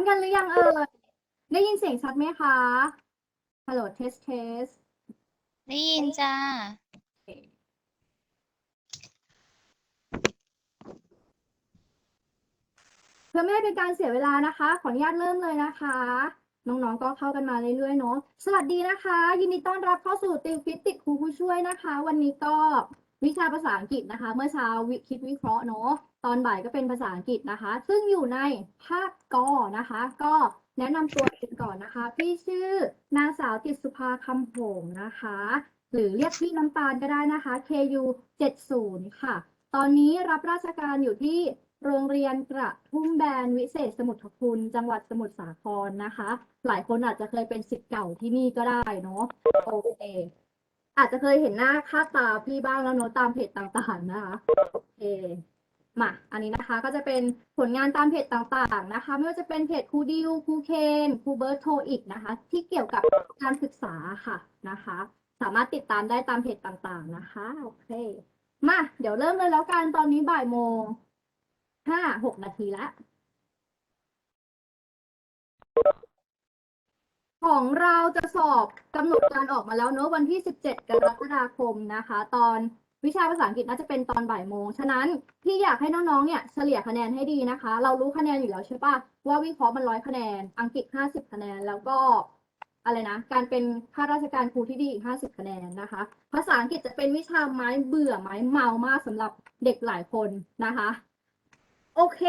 มกันหรือยังเอ่ยได้ยินเสียงชัดไหมคะฮัลโหลเทสเทสได้ยินจ้า เพื่อไม่ให้เป็นการเสียเวลานะคะ ขออนุญาตเริ่มเลยนะคะ น้องๆก็เข้ากันมาเรื่อยๆเนาะสวัสดีนะคะ ยินดีต้อนรับเข้าสู่ติวฟิตติดครูผู้ช่วยนะคะ วันนี้ก็ วิชาภาษาอังกฤษนะคะ เมื่อเช้าวิคิดวิเคราะห์เนาะตอนบ่ายก็เป็นภาษาอังกฤษนะคะ ซึ่งอยู่ในภาคกอนะคะ ก็แนะนำตัวเองก่อนนะคะ พี่ชื่อนางสาวติสุภาคำโหงนะคะ หรือเรียกพี่น้ำตาลก็ได้นะคะ KU 70ค่ะ ตอนนี้รับราชการอยู่ที่โรงเรียนกระทุ่มแบนวิเศษสมุทรคุณ จังหวัดสมุทรสาครนะคะ หลายคนอาจจะเคยเป็นศิษย์เก่าที่นี่ก็ได้เนาะโอเค อาจจะเคยเห็นหน้าค่าตาพี่บ้างแล้วเนาะตามเพจต่างๆนะคะโอเคมาอันนี้นะคะก็จะเป็นผลงานตามเพจต่างๆนะคะ ไม่ว่าจะเป็นเพจครูดิวครูเคนครูเบิร์ตโทอีกนะคะ ที่เกี่ยวกับการศึกษาค่ะนะคะ สามารถติดตามได้ตามเพจต่างๆนะคะโอเคมาเดี๋ยวเริ่มเลยแล้วกันตอนนี้บ่ายโมงห้าหกนาทีแล้ว ของเราจะสอบกำหนดการออกมาแล้วเนอะวันที่ 17 กรกฎาคมนะคะ ตอนวิชาภาษาอังกฤษน่าจะเป็นตอนบ่ายโมง ฉะนั้นพี่อยากให้น้องๆ เนี่ยเฉลี่ยคะแนนให้ดีนะคะ เรารู้คะแนนอยู่แล้วใช่ปะว่าวิเคราะห์มันร้อยคะแนน อังกฤษ 50 คะแนน แล้วก็อะไรนะ การเป็นข้าราชการครูที่ดีอีก 50 คะแนนนะคะ ภาษาอังกฤษจะเป็นวิชาไม้เบื่อไม้เมามากสำหรับเด็กหลายคนนะคะ โอเค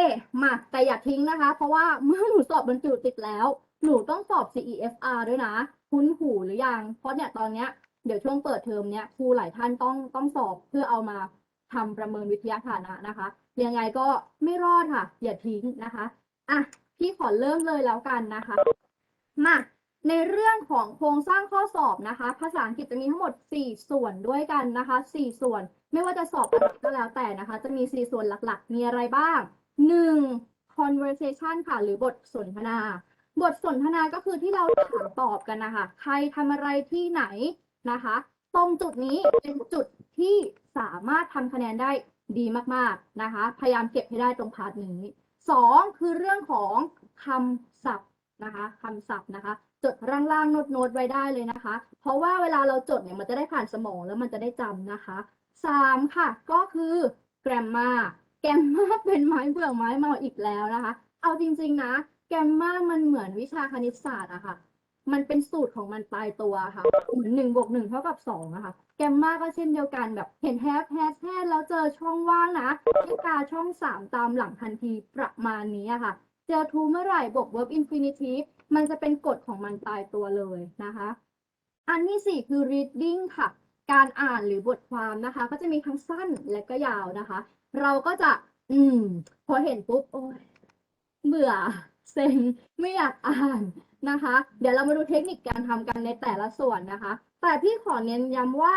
มาแต่อย่าทิ้งนะคะ เพราะว่าเมื่อหนูสอบบรรจุติดแล้ว หนูต้องสอบ CEFR ด้วยนะ คุ้นหูหรือยัง เพราะเนี่ยตอนเนี้ยเดี๋ยวช่วงเปิดเทอมเนี้ยครูหลายท่านต้องต้องสอบเพื่อเอามาทำประเมินวิทยาฐานะนะคะ ยังไงก็ไม่รอดค่ะ อย่าทิ้งนะคะอะพี่ขอเริ่มเลยแล้วกันนะคะมาในเรื่องของโครงสร้างข้อสอบนะคะ ภาษาอังกฤษจะมีทั้งหมด 4 ส่วนด้วยกันนะคะ 4 ส่วน ไม่ว่าจะสอบอะไรก็แล้วแต่นะคะ จะมี 4 ส่วนหลักๆ มีอะไรบ้าง 1. conversation ค่ะ หรือบทสนทนา บทสนทนาก็คือที่เราถามตอบกันนะคะ ใครทำอะไรที่ไหนนะคะ ตรงจุดนี้เป็นจุดที่สามารถทำคะแนนได้ดีมากๆนะคะ พยายามเก็บให้ได้ตรงพาร์ทนี้สองคือเรื่องของคำศัพท์นะคะคำศัพท์นะคะ จดล่างๆโน้ตโนตไว้ได้เลยนะคะ เพราะว่าเวลาเราจดเนี่ยมันจะได้ผ่านสมองแล้วมันจะได้จำนะคะสามค่ะ ก็คือ grammar แกรมมาเป็นไม้เบื่อไม้เมาอีกแล้วนะคะ เอาจริงๆนะ แกมมามันเหมือนวิชาคณิตศาสตร์อะค่ะ มันเป็นสูตรของมันตายตัวค่ะ เหมือนหนึ่งบวกหนึ่งเท่ากับสองอะค่ะ แกมมาก็เช่นเดียวกันแบบเห็นแฮชแฮชแฮชแล้วเจอช่องว่างนะให้กาช่องสามตามหลังทันทีประมาณนี้อะค่ะ เจอทูเมื่อไหร่บวก verb infinitive มันจะเป็นกฎของมันตายตัวเลยนะคะ อันที่สี่คือ reading ค่ะ การอ่านหรือบทความนะคะ ก็จะมีทั้งสั้นและก็ยาวนะคะ เราก็จะ อืม พอเห็นปุ๊บ โอ้ยเบื่อ เซ็งไม่อยากอ่านนะคะ เดี๋ยวเรามาดูเทคนิคการทำกันในแต่ละส่วนนะคะ แต่พี่ขอเน้นย้ำว่า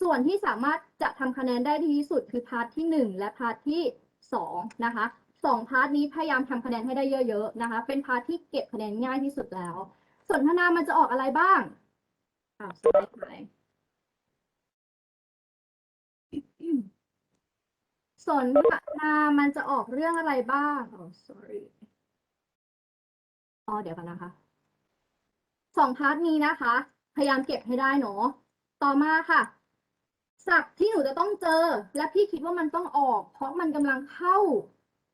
ส่วนที่สามารถจะทำคะแนนได้ดีที่สุดคือพาร์ทที่หนึ่งและพาร์ทที่สองนะคะสองพาร์ทนี้พยายามทำคะแนนให้ได้เยอะๆนะคะ เป็นพาร์ทที่เก็บคะแนนง่ายที่สุดแล้ว สนทนามันจะออกอะไรบ้างอ้าวสไลด์หายสนทนามันจะออกเรื่องอะไรบ้างอ๋อ sorry อ๋อเดี๋ยวกันนะคะสองพาร์ทนี้นะคะ พยายามเก็บให้ได้เนาะต่อมาค่ะศัพท์ที่หนูจะต้องเจอ และพี่คิดว่ามันต้องออก เพราะมันกำลังเข้า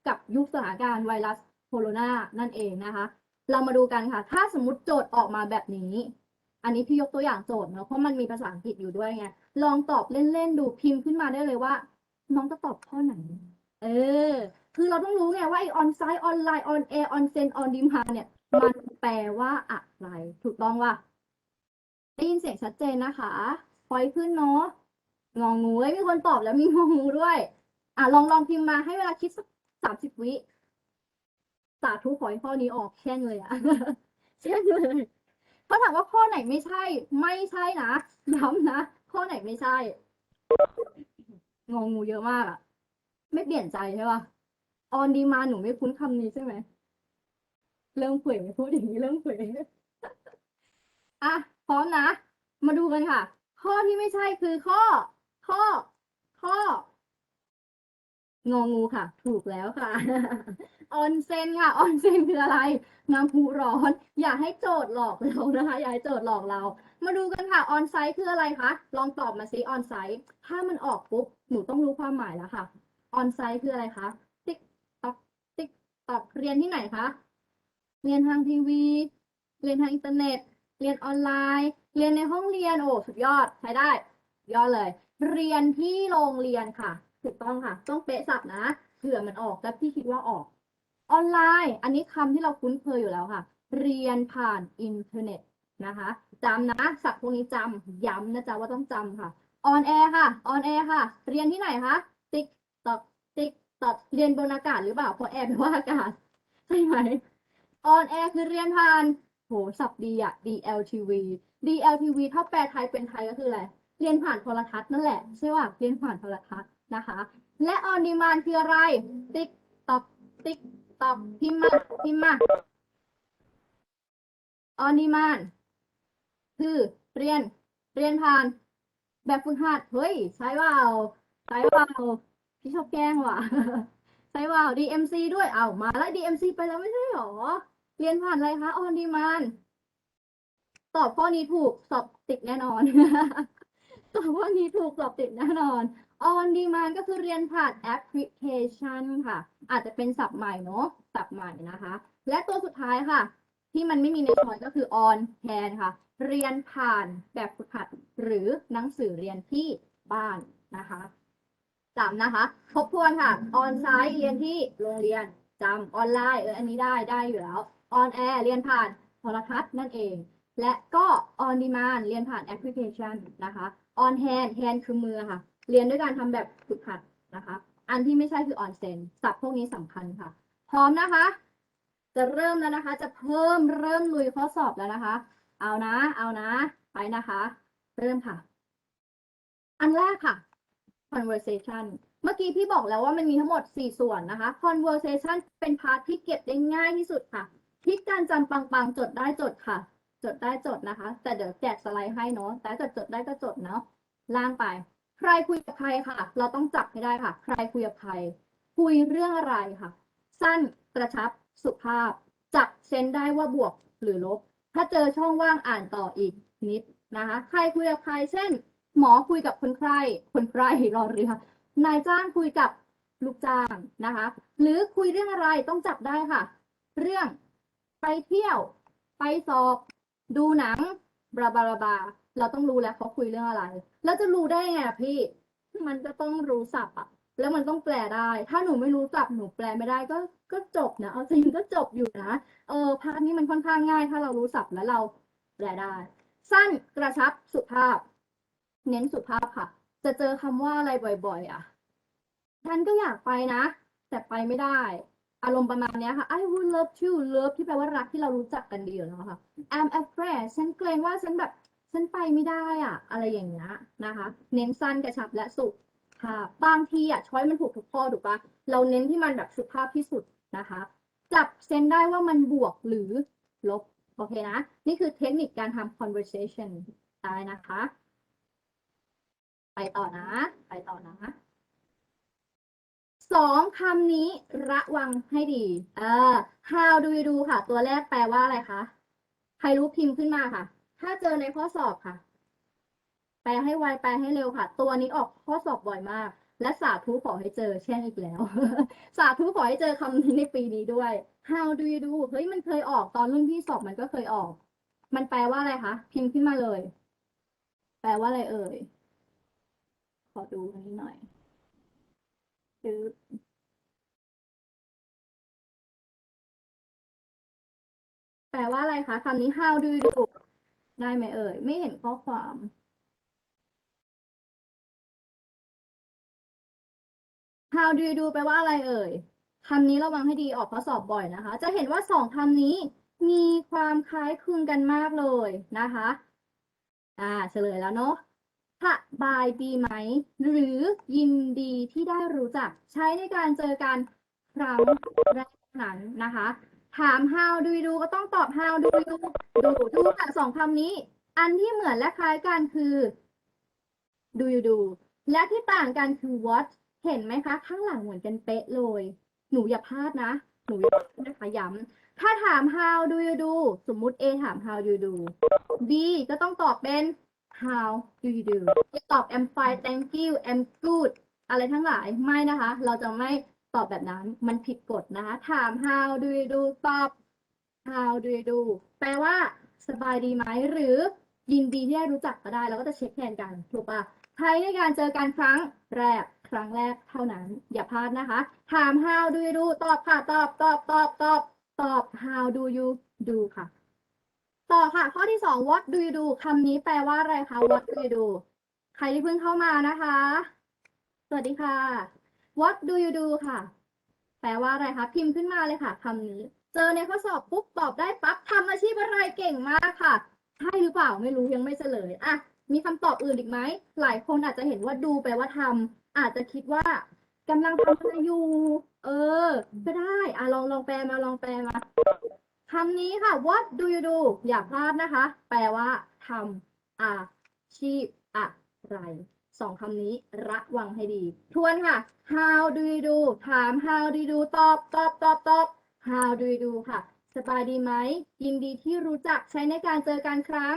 กับยุคสถานการณ์ไวรัสโคโรนานั่นเองนะคะ เรามาดูกันค่ะ ถ้าสมมติโจทย์ออกมาแบบนี้ อันนี้พี่ยกตัวอย่างโจทย์เนาะเพราะมันมีภาษาอังกฤษอยู่ด้วยไงลองตอบเล่นๆดูพิมพ์ขึ้นมาได้เลยว่า น้องจะตอบข้อไหน เออ คือเราต้องรู้ไงว่าไอออนไซต์ออนไลน์ออนแอร์ออนเซนออนดิมาเนี่ย แปลว่าอะไร ถูกต้องว่าได้ยินเสียงชัดเจนนะคะพอยขึ้นเนาะงองงูเอ้ยมีคนตอบแล้วมีงองงูด้วย อะลองลองพิมพ์มาให้เวลาคิดสักสามสิบวิสาธุขอให้ข้อนี้ออกแช่งเลยอะแช่งเลยเขาถามว่าข้อไหนไม่ใช่ ไม่ใช่นะย้ำนะข้อไหนไม่ใช่ งองงูเยอะมากอะไม่เปลี่ยนใจใช่ป่ะออนดีมาหนูไม่คุ้นคำนี้ใช่ไหม เริ่มเผยพูดอย่างนี้เริ่มเผยอะพร้อมนะ มาดูกันค่ะ ข้อที่ไม่ใช่คือข้อ ข้อ ข้ององูค่ะ ถูกแล้วค่ะออนเซนค่ะออนเซนคืออะไร น้ำพุร้อน อย่าให้โจทย์หลอกเรานะคะ อย่าให้โจทย์หลอกเรา มาดูกันค่ะออนไซต์คืออะไรคะลองตอบมาซิออนไซต์ถ้ามันออกปุ๊บหนูต้องรู้ความหมายแล้วค่ะออนไซต์คืออะไรคะติ๊กตอกติ๊กตอกเรียนที่ไหนคะ เรียนทางทีวี เรียนทางอินเทอร์เน็ต เรียนออนไลน์ เรียนในห้องเรียน โอ้สุดยอดใช้ได้ ยอดเลย เรียนที่โรงเรียนค่ะ ถูกต้องค่ะ ต้องเป๊ะสับนะเผื่อมันออกแล้วพี่คิดว่าออก ออนไลน์ อันนี้คำที่เราคุ้นเคยอยู่แล้วค่ะ เรียนผ่านอินเทอร์เน็ตนะคะจำนะศัพท์พวกนี้จำย้ำนะจ๊ะว่าต้องจำค่ะออนแอร์ค่ะออนแอร์ค่ะ เรียนที่ไหนคะติ๊กตอกติ๊กตอกเรียนบนอากาศหรือเปล่าเพราะแอร์แปลว่าอากาศใช่ไหม ออนแอร์คือเรียนผ่าน โหศัพท์ดีอะ DLTV DLTV ถ้าแปลไทยเป็นไทยก็คืออะไร เรียนผ่านโทรทัศน์นั่นแหละ ใช่ป่ะ เรียนผ่านโทรทัศน์นะคะ และ on demand คืออะไร ติ๊กตอกติ๊กตอกพิมพ์มาพิมพ์มา on demand คือเรียนเรียนผ่าน แบบฝึกหัด เฮ้ย ใช้ว่าใช้ว่าพี่ชอบแกล้งว่ะ ใช้ว่า DMC ด้วยเอามาแล้ว DMC ไปแล้วไม่ใช่หรอ เรียนผ่านอะไรคะ on demand ตอบข้อนี้ถูกสอบติดแน่นอน ตอบข้อนี้ถูกสอบติดแน่นอน on demand ก็คือเรียนผ่านแอปพลิเคชันค่ะ อาจจะเป็นศัพท์ใหม่เนาะศัพท์ใหม่นะคะ และตัวสุดท้ายค่ะ ที่มันไม่มีในช้อยก็คือ on hand ค่ะ เรียนผ่านแบบฝึกหัดหรือหนังสือเรียนที่บ้านนะคะ จำนะคะทบทวนค่ะ on site เรียนที่โรงเรียนจำออนไลน์เอออันนี้ได้ได้อยู่แล้ว on air เรียนผ่านโทรทัศน์นั่นเอง และก็ on demand เรียนผ่านแอปพลิเคชันนะคะ on hand hand คือมือค่ะ เรียนด้วยการทำแบบฝึกหัดนะคะ อันที่ไม่ใช่คือ on send ศัพท์พวกนี้สำคัญค่ะ พร้อมนะคะ จะเริ่มแล้วนะคะ จะเพิ่มเริ่มลุยข้อสอบแล้วนะคะ เอานะ เอานะ ไปนะคะ เริ่มค่ะ อันแรกค่ะ conversation เมื่อกี้พี่บอกแล้วว่ามันมีทั้งหมด 4 ส่วนนะคะ conversation เป็นพาร์ทที่เก็บได้ง่ายที่สุดค่ะทิศการจำปังๆ จดได้จดค่ะ จดได้จดนะคะ แต่เดี๋ยวแจกสไลด์ให้เนาะ แต่ถ้าเกิดจดได้ก็จดเนาะ ล่างไป ใครคุยกับใครค่ะ เราต้องจับให้ได้ค่ะ ใครคุยกับใคร คุยเรื่องอะไรค่ะ สั้น กระชับ สุภาพ จับเซนได้ว่าบวกหรือลบ ถ้าเจอช่องว่างอ่านต่ออีกนิดนะคะ ใครคุยกับใคร เช่น หมอคุยกับคนไข้คนไข้รอเรือนายจ้างคุยกับลูกจ้างนะคะ หรือคุยเรื่องอะไรต้องจับได้ค่ะ เรื่องไปเที่ยว ไปสอบ ดูหนังบลาบลาบาเราต้องรู้แล้วเขาคุยเรื่องอะไร แล้วจะรู้ได้ไงพี่ มันก็ต้องรู้ศัพท์อะแล้วมันต้องแปลได้ ถ้าหนูไม่รู้ศัพท์หนูแปลไม่ได้ก็ก็จบนะเอาจริงก็จบอยู่นะเออพาร์ทนี้มันค่อนข้างง่าย ถ้าเรารู้ศัพท์แล้วเราแปลได้ สั้นกระชับสุภาพ เน้นสุภาพค่ะ จะเจอคำว่าอะไรบ่อย ๆ อะฉันก็อยากไปนะ แต่ไปไม่ได้ อารมณ์ประมาณนี้ค่ะ I would love to love ที่แปลว่ารักที่เรารู้จักกันดีอยู่แล้วค่ะ I'm afraid ฉันเกรงว่าฉันแบบฉันไปไม่ได้อะ อะไรอย่างเงี้ยนะคะ เน้นสั้นกระชับและสุภาพบางทีอะช้อยมันถูกทุกข้อถูกปะเราเน้นที่มันแบบสุภาพที่สุดนะคะ จับเซนได้ว่ามันบวกหรือลบ โอเคนะ นี่คือเทคนิคการทำ conversation ได้นะคะ ไปต่อนะ ไปต่อนะสองคำนี้ระวังให้ดี เออ how do you do ค่ะ ตัวแรกแปลว่าอะไรคะ ใครรู้พิมพ์ขึ้นมาค่ะ ถ้าเจอในข้อสอบค่ะ แปลให้ไว แปลให้เร็วค่ะ ตัวนี้ออกข้อสอบบ่อยมาก และสาธุขอให้เจอเช่นอีกแล้ว สาธุขอให้เจอคำนี้ในปีนี้ด้วย how do you do เฮ้ย มันเคยออกตอนรุ่นพี่สอบมันก็เคยออก มันแปลว่าอะไรคะ พิมพ์ขึ้นมาเลย แปลว่าอะไรเอ่ย อดูนี้หน่อยปึ๊บแปลว่าอะไรคะคำนี้ how do you do ได้ไหมเอ่ย ไม่เห็นข้อความ how do you do แปลว่าอะไรเอ่ยคำนี้ระวังให้ดีออกข้อสอบบ่อยนะคะ จะเห็นว่าสองคำนี้มีความคล้ายคลึงกันมากเลยนะคะ อ่า เฉลยแล้วเนาะ สบายดีไหม หรือยินดีที่ได้รู้จัก ใช้ในการเจอกันครั้งแรกนั้นนะคะ ถาม how do you do ก็ต้องตอบ how do you do ดูดูค่ะสองคำนี้ อันที่เหมือนและคล้ายกันคือ do you do และที่ต่างกันคือ what เห็นไหมคะ ข้างหลังเหมือนกันเป๊ะเลย หนูอย่าพลาดนะ หนูนะคะย้ำถ้าถาม how do you do สมมุติ A ถาม how do you do B ก็ต้องตอบเป็น how do you do จะตอบ I'm fine thank you I'm good อะไรทั้งหลายไม่นะคะ เราจะไม่ตอบแบบนั้น มันผิดกฎนะคะ ถาม how do you do ตอบ how do you do แปลว่า สบายดีไหม หรือยินดีที่ได้รู้จักก็ได้ เราก็จะเช็คแทนกัน ถูกปะใช้ในการเจอกันครั้งแรก ครั้งแรกเท่านั้น อย่าพลาดนะคะ ถาม how do you do ตอบค่ะ ตอบ ตอบ ตอบ ตอบ ตอบ how do you do ค่ะ ต่อค่ะ ข้อที่สอง what do you do คำนี้แปลว่าอะไรคะ what do you do ใครที่เพิ่งเข้ามานะคะ สวัสดีค่ะ what do you do ค่ะ แปลว่าอะไรคะ พิมพ์ขึ้นมาเลยค่ะคำนี้ เจอในข้อสอบปุ๊บตอบได้ปั๊บทำอาชีพอะไรเก่งมากค่ะ ใช่หรือเปล่าไม่รู้ยังไม่เฉลยอะมีคำตอบอื่นอีกไหม หลายคนอาจจะเห็นว่าดูแปลว่าทำอาจจะคิดว่ากำลังทำอะไรอยู่ เออ ก็ได้ อะลองลองแปลมาลองแปลมา คำนี้ค่ะ what do you do อย่าพลาดนะคะ แปลว่าทำอาชีพอะไรสองคำนี้ระวังให้ดี ทวนค่ะ how do you do ถาม how do you do ตอบตอบตอบตอบ how do you do ค่ะ สบายดีไหม ยินดีที่รู้จักใช้ในการเจอกันครั้ง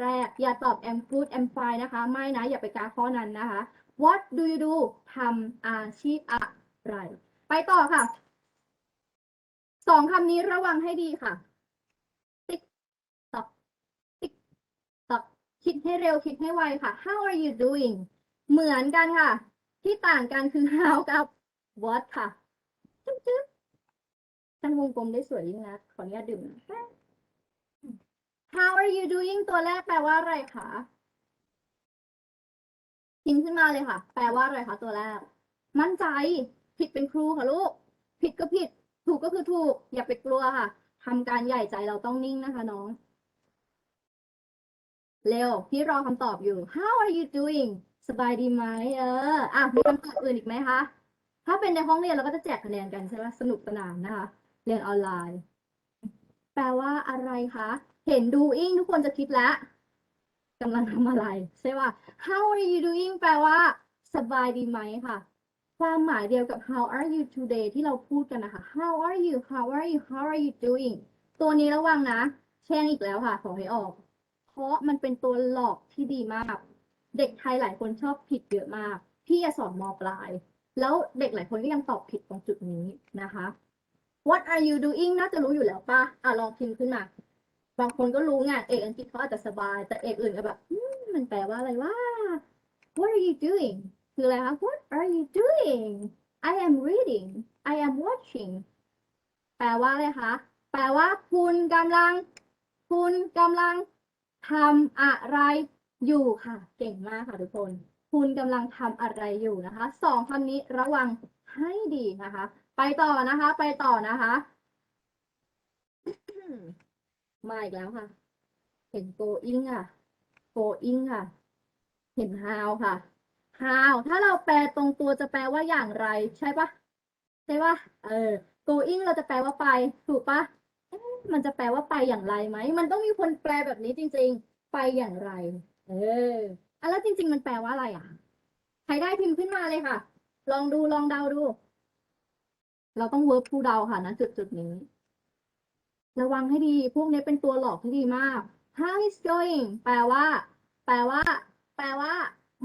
แรก อย่าตอบ am good am fine นะคะ ไม่นะ อย่าไปกาข้อนั้นนะคะ what do you do ทำอาชีพอะไร ไปต่อค่ะ สองคำนี้ระวังให้ดีค่ะ ติ๊กตอกติ๊กตอกคิดให้เร็วคิดให้ไวค่ะ how are you doing เหมือนกันค่ะ ที่ต่างกันคือ how กับ what ค่ะจึ๊บจึ๊บตั้งวงกลมได้สวยยิ่งนะขออนุญาตดื่มนะ How are you doing ตัวแรกแปลว่าอะไรคะพิมพ์ขึ้นมาเลยค่ะ แปลว่าอะไรคะตัวแรก มั่นใจ ผิดเป็นครูค่ะลูก ผิดก็ผิด ถูกก็คือถูก อย่าไปกลัวค่ะทำการใหญ่ใจเราต้องนิ่งนะคะน้อง เร็ว พี่รอคำตอบอยู่ How are you doing สบายดีไหมเออ อะมีคำตอบอื่นอีกไหมคะ ถ้าเป็นในห้องเรียนเราก็จะแจกคะแนนกันใช่ไหมสนุกสนานนะคะ เรียนออนไลน์ แปลว่าอะไรคะ เห็น doing ทุกคนจะคิดแล้วกำลังทำอะไร ใช่ป่ะ How are you doing แปลว่า สบายดีไหมค่ะ ความหมายเดียวกับ How are you today ที่เราพูดกันนะคะ How are you How are you How are you doing ตัวนี้ระวังนะ แช่งอีกแล้วค่ะ ขอให้ออก เพราะมันเป็นตัวหลอกที่ดีมาก เด็กไทยหลายคนชอบผิดเยอะมาก พี่จะสอนมปลาย แล้วเด็กหลายคนก็ยังตอบผิดตรงจุดนี้นะคะ What are you doing น่าจะรู้อยู่แล้วป่ะ อะลองพิมพ์ขึ้นมา บางคนก็รู้ไงเอกอังกฤษเขาอาจจะสบาย แต่เอกอื่นก็แบบมมันแปลว่าอะไรวะ What are you doing คืออะไรคะ What are you doing I am reading I am watching แปลว่าอะไรคะ แปลว่า คุณกำลัง คุณกำลังทำอะไรอยู่ค่ะ เก่งมากค่ะทุกคน คุณกำลังทำอะไรอยู่นะคะสองคำนี้ระวังให้ดีนะคะ ไปต่อนะคะ ไปต่อนะคะมาอีกแล้วค่ะ เห็น going อะ going อะ เห็น how ค่ะ how ถ้าเราแปลตรงตัวจะแปลว่าอย่างไร ใช่ปะใช่ปะเออ going เราจะแปลว่าไป ถูกปะมันจะแปลว่าไปอย่างไรไหม มันต้องมีคนแปลแบบนี้จริง ๆ ไปอย่างไร เอออะแล้วจริง ๆ มันแปลว่าอะไรอะ ใครได้พิมพ์ขึ้นมาเลยค่ะ ลองดูลองเดาดู เราต้อง verb to เดาค่ะนะจุดจุดนี้ ระวังให้ดี พวกนี้เป็นตัวหลอกที่ดีมาก how is going แปลว่า แปลว่า แปลว่า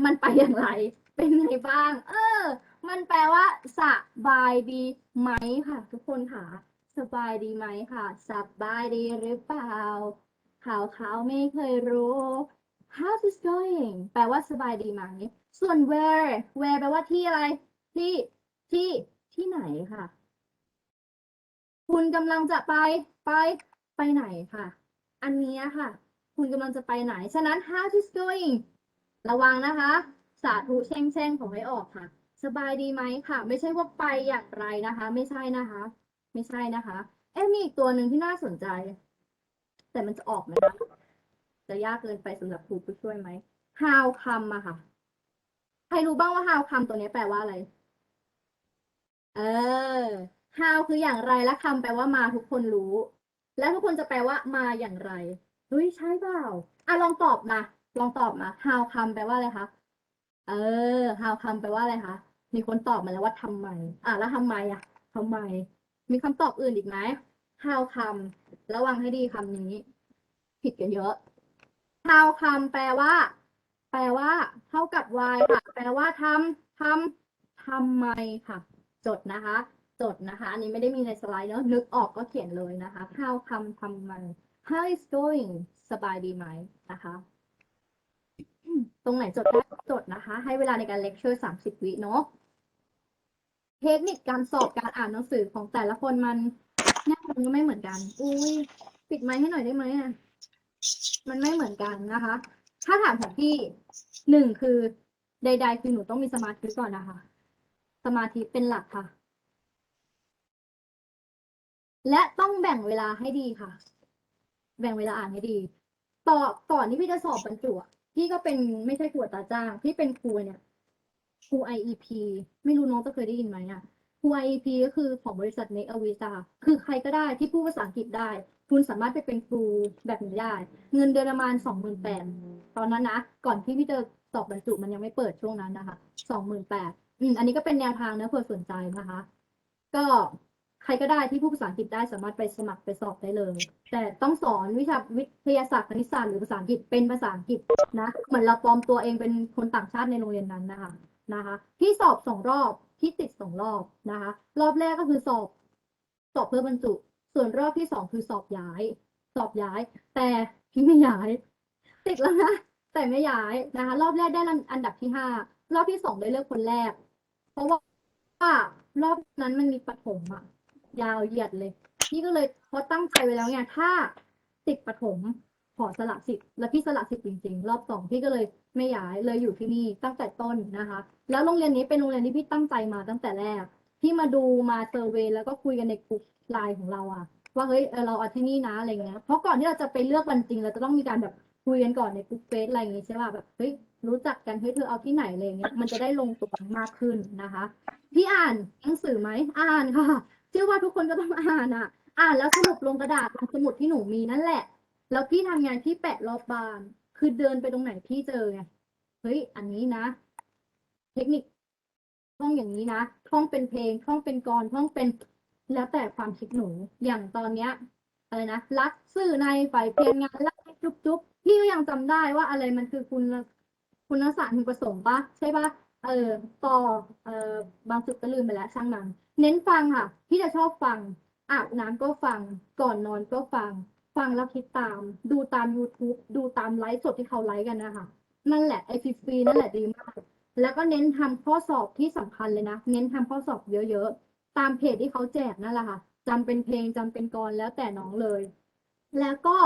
มันไปอย่างไร เป็นไงบ้าง เออ มันแปลว่า สบายดีไหมค่ะ ทุกคนค่ะ สบายดีไหมค่ะ สบายดีหรือเปล่าเขาวเขาไม่เคยรู้ how is going แปลว่าสบายดีไหม ส่วน where where แปลว่าที่อะไร ที่ ที่ ที่ไหนค่ะ คุณกำลังจะไป ไป ไปไหนค่ะ อันนี้ค่ะ คุณกำลังจะไปไหน ฉะนั้น how is going ระวังนะคะ สาธุแช่งแช่งของไม่ออกค่ะ สบายดีไหมค่ะ ไม่ใช่ว่าไปอย่างไรนะคะ ไม่ใช่นะคะ ไม่ใช่นะคะ เอ๊ะมีอีกตัวหนึ่งที่น่าสนใจ แต่มันจะออกไหมคะจะยากเกินไปสำหรับครูผู้ช่วยไหม how come อะค่ะ ใครรู้บ้างว่า how come ตัวนี้แปลว่าอะไร เออ how คืออย่างไรและ come แปลว่ามาทุกคนรู้ และทุกคนจะแปลว่ามาอย่างไรเฮ้ยใช่เปล่าอะลองตอบมา ลองตอบมา how come แปลว่าอะไรคะ เออ how come แปลว่าอะไรคะ มีคนตอบมาแล้วว่าทำไม อะแล้วทำไมอะทำไม มีคำตอบอื่นอีกไหม how คำระวังให้ดีคำนี้ ผิดกันเยอะ how คำแปลว่า แปลว่า เท่ากับ why ค่ะ แปลว่าทำทำทำไมค่ะ จดนะคะ จดนะคะ อันนี้ไม่ได้มีในสไลด์เนอะนึกออกก็เขียนเลยนะคะ how คำทำไม how is going สบายดีไหมนะคะ ตรงไหนจดได้จดนะคะ ให้เวลาในการเลคเชอร์สามสิบวิเนาะเทคนิคการสอบการอ่านหนังสือของแต่ละคนมันแน่นอนก็ไม่เหมือนกัน อุ้ยปิดไมค์ให้หน่อยได้ไหมอะมันไม่เหมือนกันนะคะ ถ้าถามของพี่หนึ่งคือใด ๆ คือหนูต้องมีสมาธิก่อนนะคะ สมาธิเป็นหลักค่ะ และต้องแบ่งเวลาให้ดีค่ะ แบ่งเวลาอ่านให้ดี ต่อก่อนที่พี่จะสอบบรรจุ พี่ก็เป็นไม่ใช่ครูอัตราจ้าง พี่เป็นครูเนี่ยครู IEP ไม่รู้น้องจะเคยได้ยินไหมอะครู IEP ก็คือของบริษัท Make a Visa คือใครก็ได้ที่พูดภาษาอังกฤษได้ คุณสามารถไปเป็นครูแบบนี้ได้ เงินเดือนประมาณสองหมื่นแปดตอนนั้นนะ ก่อนที่พี่จะสอบบรรจุมันยังไม่เปิดช่วงนั้นนะคะสองหมื่นแปดอันนี้ก็เป็นแนวทางนะเผื่อสนใจนะคะ ก็ ใครก็ได้ที่พูดภาษาอังกฤษได้สามารถไปสมัครไปสอบได้เลย แต่ต้องสอนวิชาวิทยาศาสตร์คณิตศาสตร์หรือภาษาอังกฤษเป็นภาษาอังกฤษนะเหมือนเราปลอมตัวเองเป็นคนต่างชาติในโรงเรียนนั้นนะคะนะคะ ที่สอบสองรอบที่ติดสองรอบนะคะ รอบแรกก็คือสอบสอบเพื่อบรรจุ ส่วนรอบที่สองคือสอบย้าย สอบย้าย แต่พี่ไม่ย้าย ติดแล้วนะแต่ไม่ย้ายนะคะ รอบแรกได้อันดับที่ห้ารอบที่สองได้เลือกคนแรก เพราะว่าว่ารอบนั้นมันมีปฐมอะ ยาวเหยียดเลย พี่ก็เลยเพราะตั้งใจไว้แล้วไงถ้าติดปฐมขอสละสิทธิ์แล้วพี่สละสิทธิ์จริงๆ รอบสองพี่ก็เลยไม่ย้ายเลยอยู่ที่นี่ตั้งแต่ต้นนะคะ แล้วโรงเรียนนี้เป็นโรงเรียนที่พี่ตั้งใจมาตั้งแต่แรกที่มาดูมาเซอร์เวย์แล้วก็คุยกันในกลุ่มไลน์ของเราอะว่าเฮ้ยเออเราเอาที่นี่นะอะไรเงี้ยเพราะก่อนที่เราจะไปเลือกวันจริง เราจะต้องมีการแบบคุยกันก่อนในกลุ่มเฟซอะไรอย่างงี้ใช่ป่ะแบบเฮ้ยรู้จักกันเฮ้ยเธอเอาที่ไหนอะไรเงี้ยมันจะได้ลงตัวมากขึ้นนะคะ พี่อ่านหนังสือไหมอ่านค่ะ เชื่อว่าทุกคนก็ต้องอ่านอะ อ่านแล้วสรุปลงกระดาษลงสมุดที่หนูมีนั่นแหละ แล้วพี่ทำงานพี่แปะรอบบาน คือเดินไปตรงไหนพี่เจอไงเฮ้ยอันนี้นะ เทคนิคท่องอย่างนี้นะท่องเป็นเพลงท่องเป็นกรท่องเป็นแล้วแต่ความคิดหนูอย่างตอนเนี้ยอะไรนะรักสื่อในฝ่ายเพียงงานรักจุ๊บจุ๊บพี่ก็ยังจำได้ว่าอะไรมันคือคุณคุณสารพึงประสงค์ปะใช่ปะเออต่อเออบางจุดก็ลืมไปแล้วช่างมัน เน้นฟังค่ะ พี่จะชอบฟัง อาบน้ำก็ฟัง ก่อนนอนก็ฟัง ฟังแล้วคิดตาม ดูตาม YouTube ดูตามไลฟ์สดที่เขาไลฟ์กันนะคะ นั่นแหละไอฟรีนั่นแหละดีมาก แล้วก็เน้นทำข้อสอบที่สำคัญเลยนะ เน้นทำข้อสอบเยอะๆ ตามเพจที่เขาแจกนั่นแหละค่ะจำเป็นเพลงจำเป็นกรแล้วแต่น้องเลย แล้วก็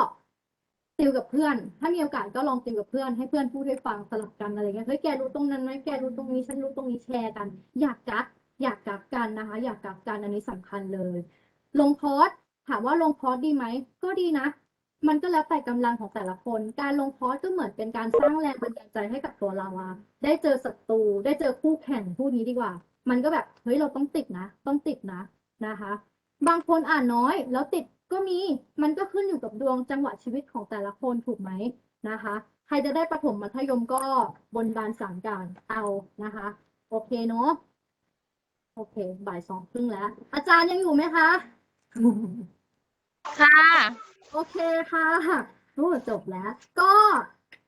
ติวกับเพื่อน ถ้ามีโอกาสก็ลองติวกับเพื่อน ให้เพื่อนพูดให้ฟังสลับกันอะไรเงี้ย เฮ้ยแกรู้ตรงนั้นไหมแกรู้ตรงนี้ ฉันรู้ตรงนี้แชร์กัน อยากกัก อยากกักกันนะคะ อยากกักกันอันนี้สำคัญเลย ลงคอร์สถามว่าลงคอร์สดีไหมก็ดีนะ มันก็แล้วแต่กำลังของแต่ละคน การลงคอร์สก็เหมือนเป็นการสร้างแรงบันดาลใจให้กับตัวเราอะได้เจอศัตรูได้เจอคู่แข่งพูดนี้ดีกว่า มันก็แบบเฮ้ยเราต้องติดนะ ต้องติดนะนะคะ บางคนอ่านน้อยแล้วติดก็มีมันก็ขึ้นอยู่กับดวงจังหวะชีวิตของแต่ละคนถูกไหมนะคะ ใครจะได้ประถมมัธยมก็บนบานสามการเอานะคะ โอเคเนาะ โอเค บ่ายสองครึ่งแล้ว อาจารย์ยังอยู่ไหมคะ ค่ะ โอเคค่ะโอ้จบแล้ว ก็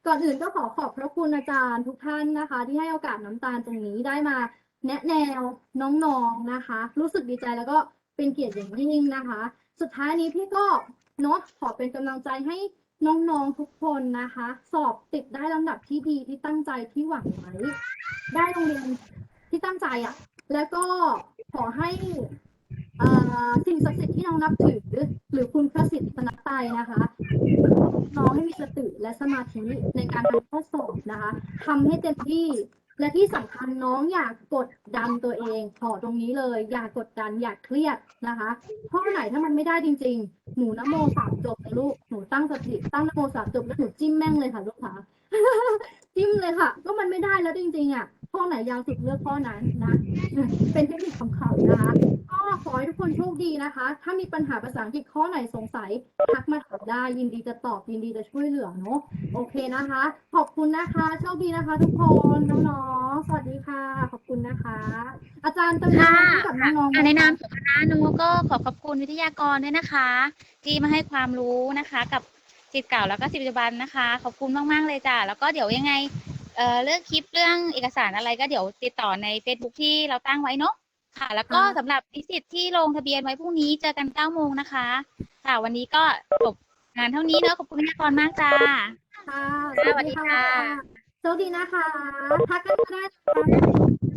ก่อนอื่นก็ขอขอบพระคุณอาจารย์ทุกท่านนะคะ ที่ให้โอกาสน้ำตาลตรงนี้ได้มา แนะแนวน้องๆนะคะ รู้สึกดีใจแล้วก็เป็นเกียรติอย่างยิ่งนะคะ สุดท้ายนี้พี่ก็เนาะขอเป็นกำลังใจให้น้องๆทุกคนนะคะ สอบติดได้ลำดับที่ดีที่ตั้งใจที่หวังไว้ ได้โรงเรียนที่ตั้งใจอะ่ะ แล้วก็ขอให้สิ่งศักดิ์สิทธิ์ที่น้องนับถือ หรือคุณพระสิทธิ์สนับไตนะคะน้องให้มีสติและสมาธิในการทำข้อสอบนะคะทำให้เต็มที่และที่สำคัญน้องอยากกดดันตัวเองขอตรงนี้เลย อยากกดดันอย่าเครียดนะคะข้อไหนถ้ามันไม่ได้จริง ๆ หนูนโมสามจบนะลูกหนูตั้งสติตั้งนโมสามจบแล้วหนูจิ้มแม่งเลยค่ะลูกค้าจิ้มเลยค่ะ ก็มันไม่ได้แล้วจริงๆอะ ข้อไหนยาวสุดเลือกข้อนั้นนะ เป็นเทคนิคขำๆนะคะก็ขอให้ทุกคนโชคดีนะคะ ถ้ามีปัญหาภาษาอังกฤษข้อไหนสงสัยทักมาถามได้ยินดีจะตอบยินดีจะช่วยเหลือเนาะโอเคนะคะ ขอบคุณนะคะโชคดีนะคะ ทุกคนน้องๆสวัสดีค่ะ ขอบคุณนะคะ อาจารย์เติมน้ำให้กับน้องๆอะในไหนามของคณะหนูก็ขอขอบคุณวิทยากรด้วยนะคะ ที่มาให้ความรู้นะคะ กับสิทธิ์เก่าแล้วก็สิทธิ์ปัจจุบันนะคะ ขอบคุณมากๆเลยจ้ะแล้วก็เดี๋ยวยังไง เอ่อเรื่องคลิปเรื่องเอกสารอะไรก็เดี๋ยวติดต่อใน Facebook ที่เราตั้งไว้เนาะค่ะ แล้วก็สำหรับนิสิตที่ลงทะเบียนไว้พรุ่งนี้เจอกัน9โมงนะคะ ค่ะวันนี้ก็จบงานเท่านี้เนอะขอบคุณวิทยากรมากจ้า ค่ะสวัสดีค่ะ โชคดีนะคะ ทักกันก็ได้นะคะ